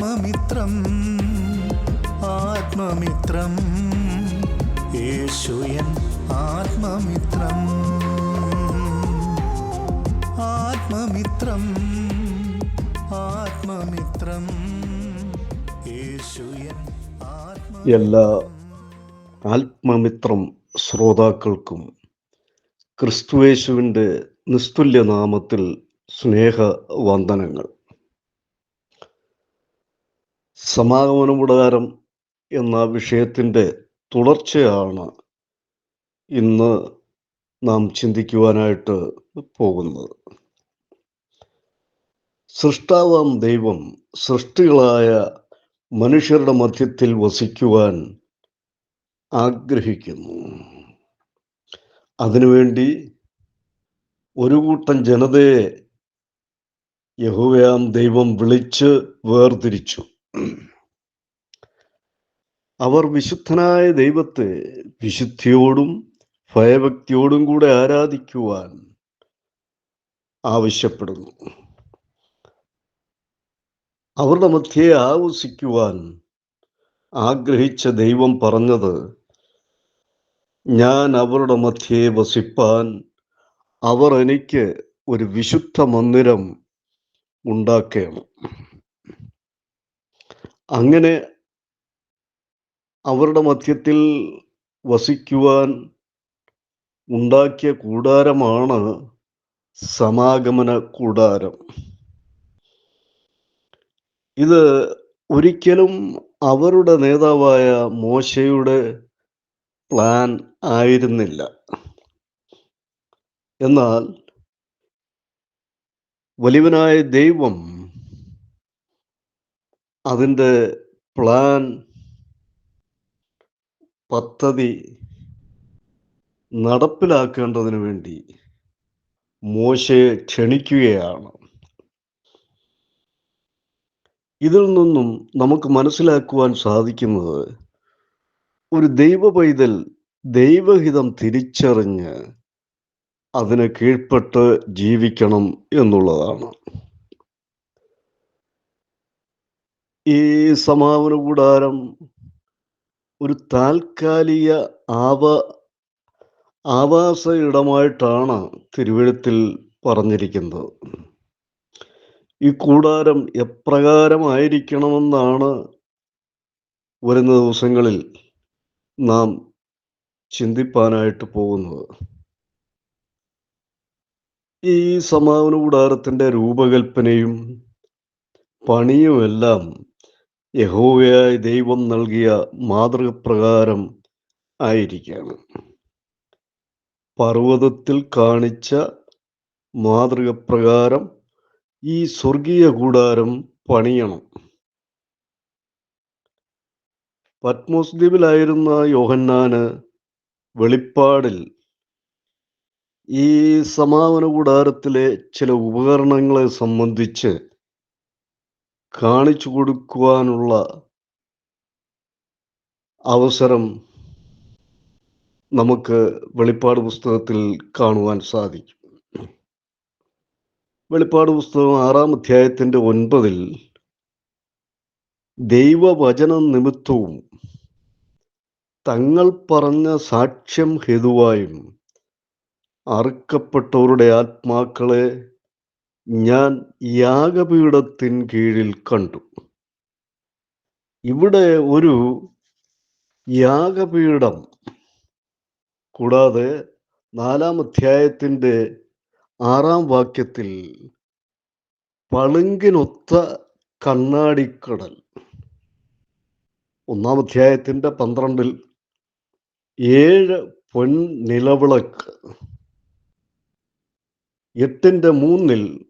ആത്മമിത്രം ആത്മമിത്രം. യേശുയൻ ആത്മമിത്രം ആത്മമിത്രം ആത്മമിത്രം. യേശുയൻ എല്ലാ ആത്മമിത്രം ശ്രോതാക്കൾക്കും ക്രിസ്തുവേശുവിന്റെ നിസ്തുല്യ നാമത്തിൽ സ്നേഹ വന്ദനങ്ങൾ സമാഗമനമുടാരം എന്ന വിഷയത്തിന്റെ തുടർച്ചയാണ് ഇന്ന് നാം ചിന്തിക്കുവാനായിട്ട് പോകുന്നത്. സൃഷ്ടാവാം ദൈവം സൃഷ്ടികളായ മനുഷ്യരുടെ മധ്യത്തിൽ വസിക്കുവാൻ ആഗ്രഹിക്കുന്നു. അതിനുവേണ്ടി ഒരു കൂട്ടം ജനതയെ യഹുവയാം ദൈവം വിളിച്ച് വേർതിരിച്ചു. അവർ വിശുദ്ധനായ ദൈവത്തെ വിശുദ്ധിയോടും ഭയഭക്തിയോടും കൂടെ ആരാധിക്കുവാൻ ആവശ്യപ്പെടുന്നു. അവരുടെ മധ്യേ ആവസിക്കുവാൻ ആഗ്രഹിച്ച ദൈവം പറഞ്ഞത് ഞാൻ അവരുടെ മധ്യേ വസിപ്പാൻ അവർ എനിക്ക് ഒരു വിശുദ്ധ മന്ദിരം ഉണ്ടാക്കണം. അങ്ങനെ അവരുടെ മധ്യത്തിൽ വസിക്കുവാൻ ഉണ്ടാക്കിയ കൂടാരമാണ് സമാഗമന കൂടാരം. ഇത് ഒരിക്കലും അവരുടെ നേതാവായ മോശയുടെ പ്ലാൻ ആയിരുന്നില്ല. എന്നാൽ വലിയവനായ ദൈവം അതിന്റെ പ്ലാൻ പദ്ധതി നടപ്പിലാക്കേണ്ടതിന് വേണ്ടി മോശയെ ക്ഷണിക്കുകയാണ്. ഇതിൽ നിന്നും നമുക്ക് മനസ്സിലാക്കുവാൻ സാധിക്കുന്നത് ഒരു ദൈവ പൈതൽ ദൈവഹിതം തിരിച്ചറിഞ്ഞ് അതിന് കീഴ്പ്പെട്ട് ജീവിക്കണം എന്നുള്ളതാണ്. ഈ സമാപന കൂടാരം ഒരു താൽക്കാലിക ആവ ആവാസ ഇടമായിട്ടാണ് തിരുവഴുത്തിൽ പറഞ്ഞിരിക്കുന്നത്. ഈ കൂടാരം എപ്രകാരമായിരിക്കണമെന്നാണ് വരുന്ന ദിവസങ്ങളിൽ നാം ചിന്തിപ്പാനായിട്ട് പോകുന്നത്. ഈ സമാപന കൂടാരത്തിന്റെ രൂപകൽപ്പനയും പണിയുമെല്ലാം യഹോവയായ ദൈവം നൽകിയ മാതൃകപ്രകാരം ആയിരിക്കുകയാണ് പർവതത്തിൽ കാണിച്ച മാതൃകപ്രകാരം ഈ സ്വർഗീയ കൂടാരം പണിയണം. പത്മോസ് ദ്വീപിലായിരുന്ന യോഹന്നാന് വെളിപ്പാടിൽ ഈ സമാപന കൂടാരത്തിലെ ചില ഉപകരണങ്ങളെ സംബന്ധിച്ച് കാണിച്ചു കൊടുക്കുവാനുള്ള അവസരം നമുക്ക് വെളിപ്പാട് പുസ്തകത്തിൽ കാണുവാൻ സാധിക്കും. വെളിപ്പാട് പുസ്തകം ആറാം അധ്യായത്തിന്റെ ഒൻപതിൽ ദൈവവചനം നിമിത്തവും തങ്ങൾ പറഞ്ഞ സാക്ഷ്യം ഹേതുവായും അറുക്കപ്പെട്ടവരുടെ ആത്മാക്കളെ ഞാൻ യാഗപീഠത്തിൻ കീഴിൽ കണ്ടു. ഇവിടെ ഒരു യാഗപീഠം കൂടാതെ നാലാം അധ്യായത്തിന്റെ ആറാം വാക്യത്തിൽ പളുങ്കിനൊത്ത കണ്ണാടിക്കടൽ. ഒന്നാം അധ്യായത്തിന്റെ പന്ത്രണ്ടിൽ ഏഴ് പൊൻ നിലവിളക്ക് എട്ടിന്റെ മൂന്നിൽ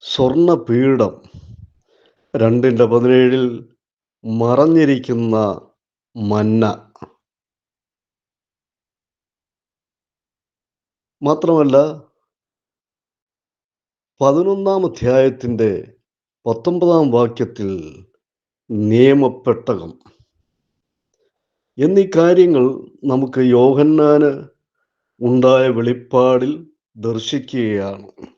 സ്വർണപീഠം രണ്ടിന്റെ പതിനേഴിൽ മറഞ്ഞിരിക്കുന്ന മന്ന. മാത്രമല്ല പതിനൊന്നാം അധ്യായത്തിന്റെ പത്തൊമ്പതാം വാക്യത്തിൽ നിയമപ്പെട്ടകം. എന്നീ കാര്യങ്ങൾ നമുക്ക് യോഹന്നാന് ഉണ്ടായ വെളിപ്പാടിൽ ദർശിക്കുകയാണ്.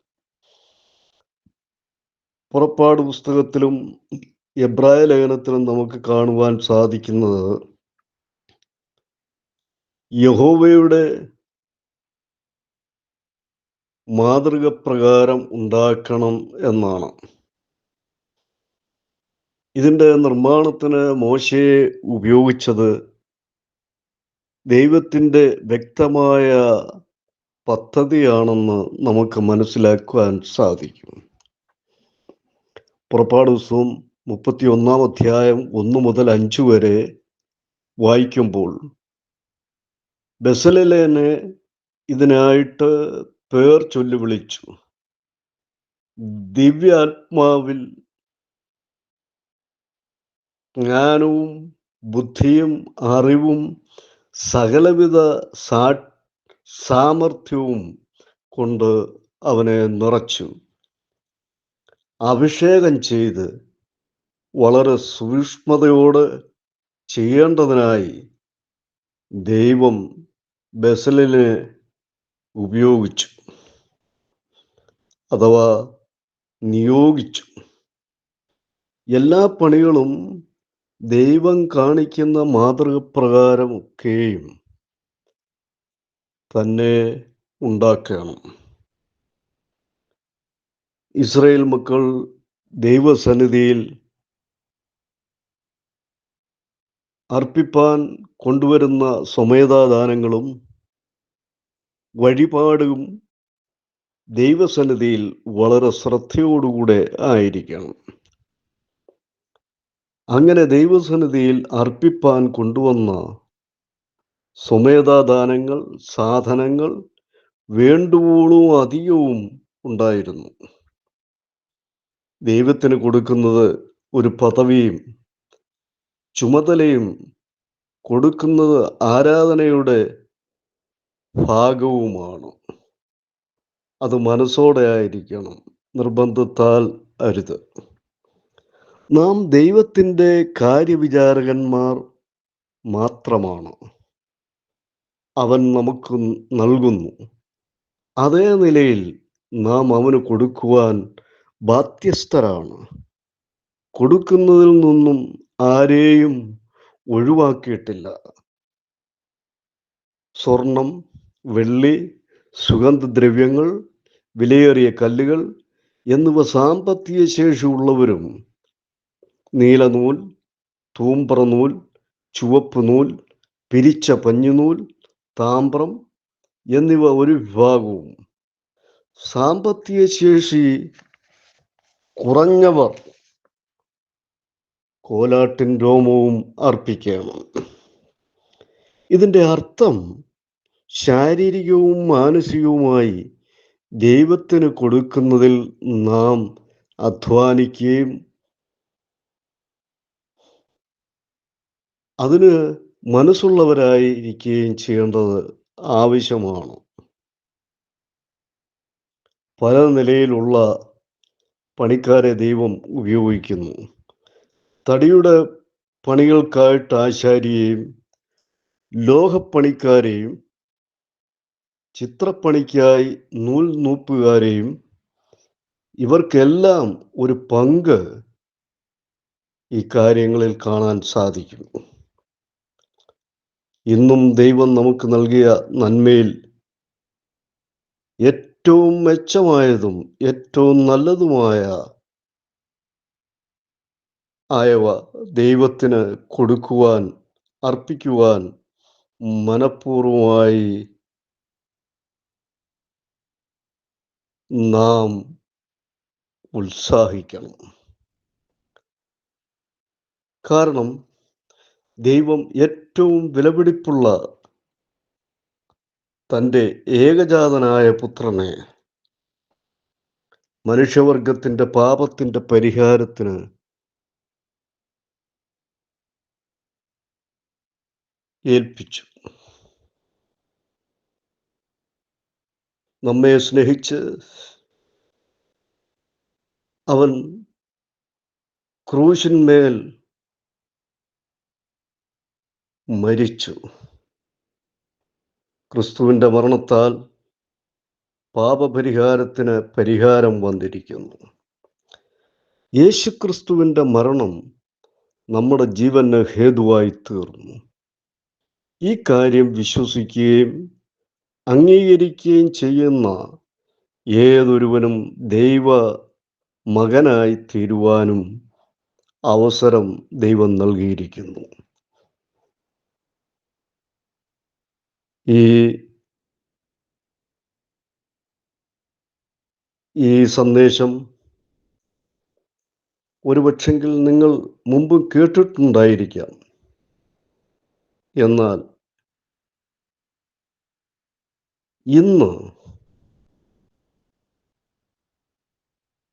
പുറപ്പാട് പുസ്തകത്തിലും എബ്രായ ലേഖനത്തിലും നമുക്ക് കാണുവാൻ സാധിക്കുന്നത് യഹോവയുടെ മാതൃക പ്രകാരം ഉണ്ടാക്കണം എന്നാണ്. ഇതിന്റെ നിർമ്മാണത്തിന് മോശയെ ഉപയോഗിച്ചത് ദൈവത്തിന്റെ വ്യക്തമായ പദ്ധതിയാണെന്ന് നമുക്ക് മനസ്സിലാക്കുവാൻ സാധിക്കും. പുറപ്പാട് ദിവസവും മുപ്പത്തി ഒന്നാം അധ്യായം ഒന്ന് മുതൽ അഞ്ച് വരെ വായിക്കുമ്പോൾ ബസലിലേനെ ഇതിനായിട്ട് പേർ ചൊല്ലി വിളിച്ചു. ദിവ്യാത്മാവിൽ ജ്ഞാനവും ബുദ്ധിയും അറിവും സകലവിധ സാ സാമർഥ്യവും കൊണ്ട് അവനെ നിറച്ചു. അഭിഷേകം ചെയ്ത് വളരെ സൂക്ഷ്മതയോട് ചെയ്യേണ്ടതിനായി ദൈവം ബസലിനെ ഉപയോഗിച്ചു അഥവാ നിയോഗിച്ചു. എല്ലാ പണികളും ദൈവം കാണിക്കുന്ന മാതൃകപ്രകാരമൊക്കെയും തന്നെ ഉണ്ടാക്കണം. ഇസ്രയേൽ മക്കൾ ദൈവസന്നിധിയിൽ അർപ്പിപ്പാൻ കൊണ്ടുവരുന്ന സ്വമേധാദാനങ്ങളും വഴിപാടും ദൈവസന്നിധിയിൽ വളരെ ശ്രദ്ധയോടുകൂടെ ആയിരിക്കണം. അങ്ങനെ ദൈവസന്നിധിയിൽ അർപ്പിപ്പാൻ കൊണ്ടുവന്ന സ്വമേധാദാനങ്ങൾ സാധനങ്ങൾ വേണ്ടുവോളവും അധികവും ഉണ്ടായിരുന്നു. ദൈവത്തിന് കൊടുക്കുന്നത് ഒരു പദവിയും ചുമതലയും കൊടുക്കുന്നത് ആരാധനയുടെ ഭാഗവുമാണ്. അത് മനസ്സോടെ ആയിരിക്കണം നിർബന്ധത്താൽ അരുത്. നാം ദൈവത്തിന്റെ കാര്യവിചാരകന്മാർ മാത്രമാണ്. അവൻ നമുക്ക് നൽകുന്നു. അതേ നിലയിൽ നാം അവന് കൊടുക്കുവാൻ ബാധ്യസ്ഥരാണ്. കൊടുക്കുന്നതിൽ നിന്നും ആരെയും ഒഴിവാക്കിയിട്ടില്ല. സ്വർണം വെള്ളി സുഗന്ധദ്രവ്യങ്ങൾ വിലയേറിയ കല്ലുകൾ എന്നിവ സാമ്പത്തിക ശേഷിയുള്ളവരും നീലനൂൽ തൂമ്പ്ര നൂൽ ചുവപ്പ് നൂൽ പിരിച്ച പഞ്ഞുനൂൽ താമ്രം എന്നിവ ഒരു വിഭാഗവും. സാമ്പത്തിക ശേഷി കുറഞ്ഞവർ കോലാട്ടിൻ രോമവും അർപ്പിക്കണം. ഇതിന്റെ അർത്ഥം ശാരീരികവും മാനസികവുമായി ദൈവത്തിന് കൊടുക്കുന്നതിൽ നാം അധ്വാനിക്കുകയും അതിന് മനസ്സുള്ളവരായിരിക്കുകയും ചെയ്യേണ്ടത് ആവശ്യമാണ്. പല നിലയിലുള്ള പണിക്കാരെ ദൈവം ഉപയോഗിക്കുന്നു. തടിയുടെ പണികൾക്കായിട്ട് ആശാരിയെയും ലോഹപ്പണിക്കാരെയും ചിത്രപ്പണിക്കായി നൂൽ നൂപ്പുകാരെയും ഇവർക്കെല്ലാം ഒരു പങ്ക് ഈ കാര്യങ്ങളിൽ കാണാൻ സാധിക്കും ഇന്നും ദൈവം നമുക്ക് നൽകിയ നന്മയിൽ ഏറ്റവും മെച്ചമായതും ഏറ്റവും നല്ലതുമായ ആയവ ദൈവത്തിന് കൊടുക്കുവാൻ അർപ്പിക്കുവാൻ മനഃപൂർവമായി നാം ഉത്സാഹിക്കണം. കാരണം ദൈവം ഏറ്റവും വിലപിടിപ്പുള്ള തന്റെ ഏകജാതനായ പുത്രനെ മനുഷ്യവർഗത്തിന്റെ പാപത്തിന്റെ പരിഹാരത്തിന് ഏൽപ്പിച്ചു. നമ്മെ സ്നേഹിച്ച് അവൻ ക്രൂശിന്മേൽ മരിച്ചു. ക്രിസ്തുവിന്റെ മരണത്താൽ പാപപരിഹാരത്തിന് പരിഹാരം വന്നിരിക്കുന്നു. യേശുക്രിസ്തുവിന്റെ മരണം നമ്മുടെ ജീവന് ഹേതുവായി തീർന്നു. ഈ കാര്യം വിശ്വസിക്കുകയും അംഗീകരിക്കുകയും ചെയ്യുന്ന ഏതൊരുവനും ദൈവ മകനായി തീരുവാനും അവസരം ദൈവം നൽകിയിരിക്കുന്നു. ഈ ഈ സന്ദേശം ഒരുപക്ഷെങ്കിൽ നിങ്ങൾ മുമ്പ് കേട്ടിട്ടുണ്ടായിരിക്കാം. എന്നാൽ ഇന്ന്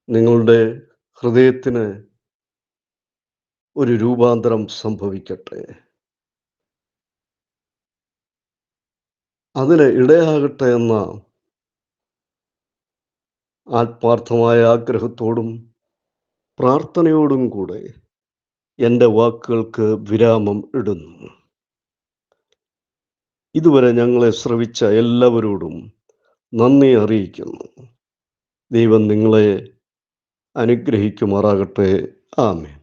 നിങ്ങളുടെ ഹൃദയത്തിന് ഒരു രൂപാന്തരം സംഭവിക്കട്ടെ. അതിന് ഇടയാകട്ടെ എന്ന ആത്മാർത്ഥമായ ആഗ്രഹത്തോടും പ്രാർത്ഥനയോടും കൂടെ എന്റെ വാക്കുകൾക്ക് വിരാമം ഇടുന്നു. ഇതുവരെ ഞങ്ങളെ ശ്രവിച്ച എല്ലാവരോടും നന്ദി അറിയിക്കുന്നു. ദൈവം നിങ്ങളെ അനുഗ്രഹിക്കുമാറാകട്ടെ. ആമേ